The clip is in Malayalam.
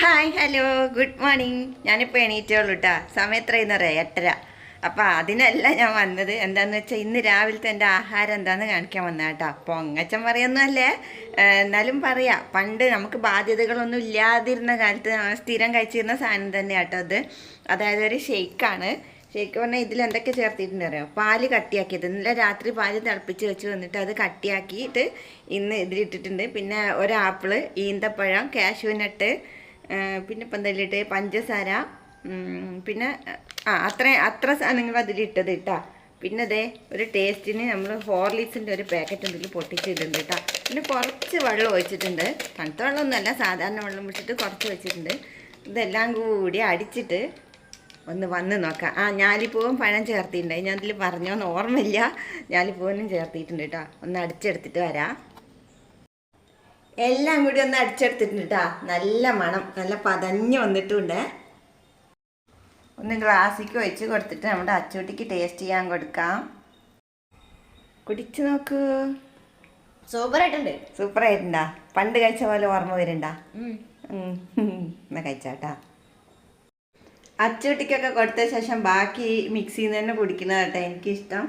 ഹായ് ഹലോ ഗുഡ് മോർണിംഗ് ഞാനിപ്പോൾ എണീറ്റോളൂ കേട്ടോ സമയം എത്രയെന്ന് പറയാം എട്ടര. അപ്പോൾ അതിനല്ല ഞാൻ വന്നത്. എന്താന്ന് വെച്ചാൽ ഇന്ന് രാവിലത്തെ എന്റെ ആഹാരം എന്താന്ന് കാണിക്കാൻ വന്ന കേട്ടോ പൊങ്ങച്ചൻ പറയൊന്നുമല്ലേ എന്നാലും പറയാം. പണ്ട് നമുക്ക് ബാധ്യതകളൊന്നും ഇല്ലാതിരുന്ന കാലത്ത് സ്ഥിരം കഴിച്ചിരുന്ന സാധനം തന്നെ കേട്ടോ അത്. അതായത് ഒരു ഷെയ്ക്കാണ്. ഷെയ്ക്ക് പറഞ്ഞാൽ ഇതിൽ എന്തൊക്കെ ചേർത്തിട്ടുണ്ട് അറിയോ? പാൽ കട്ടിയാക്കിയത്. ഇന്നലെ രാത്രി പാൽ തിളപ്പിച്ച് വെച്ച് വന്നിട്ട് അത് കട്ടിയാക്കിയിട്ട് ഇന്ന് ഇതിലിട്ടിട്ടുണ്ട്. പിന്നെ ഒരു ആപ്പിൾ ഈന്തപ്പഴം കാഷ്യൂ പിന്നെ ഇപ്പം ഇട്ട് പഞ്ചസാര. പിന്നെ ആ അത്ര അത്ര സാധനങ്ങൾ അതിലിട്ടത് ഇട്ടാ പിന്നെ അതേ ഒരു ടേസ്റ്റിന് നമ്മൾ ഹോർലിക്സിന്റെ ഒരു പാക്കറ്റ് എന്തെങ്കിലും പൊട്ടിച്ചിട്ടുണ്ട് കേട്ടോ പിന്നെ കുറച്ച് വെള്ളം ഒഴിച്ചിട്ടുണ്ട്. തണുത്ത വെള്ളമൊന്നുമല്ല സാധാരണ വെള്ളം വെച്ചിട്ട് കുറച്ച് വെച്ചിട്ടുണ്ട് ഇതെല്ലാം കൂടി അടിച്ചിട്ട് ഒന്ന് വന്ന് നോക്കാം. ആ ഞാലിപ്പൂവും പഴം ചേർത്തിട്ടുണ്ട്. ഞാൻ അതിൽ പറഞ്ഞോന്ന് ഓർമ്മയില്ല. ഞാലിപ്പൂവിനും ചേർത്തിട്ടുണ്ട് കേട്ടോ ഒന്ന് അടിച്ചെടുത്തിട്ട് വരാം. എല്ലാം കൂടി ഒന്ന് അടിച്ചെടുത്തിട്ടുണ്ട് കേട്ടോ നല്ല മണം. നല്ല പതഞ്ഞ് വന്നിട്ടുണ്ട്. ഒന്ന് ഗ്ലാസ്സിക്ക് ഒഴിച്ച് കൊടുത്തിട്ട് നമ്മുടെ അച്ചൂട്ടിക്ക് ടേസ്റ്റ് ചെയ്യാൻ കൊടുക്കാം. കുടിച്ചു നോക്ക്. സൂപ്പറായിട്ടുണ്ട്. ആയിട്ടുണ്ടാ പണ്ട് കഴിച്ച പോലെ ഓർമ്മ വരുന്നുണ്ടാ. ഉം. എന്നാ കഴിച്ചാട്ടാ അച്ചൂട്ടിക്കൊക്കെ കൊടുത്ത ശേഷം ബാക്കി മിക്സിയിൽ നിന്ന് തന്നെ കുടിക്കുന്നതാട്ടെ എനിക്കിഷ്ടം.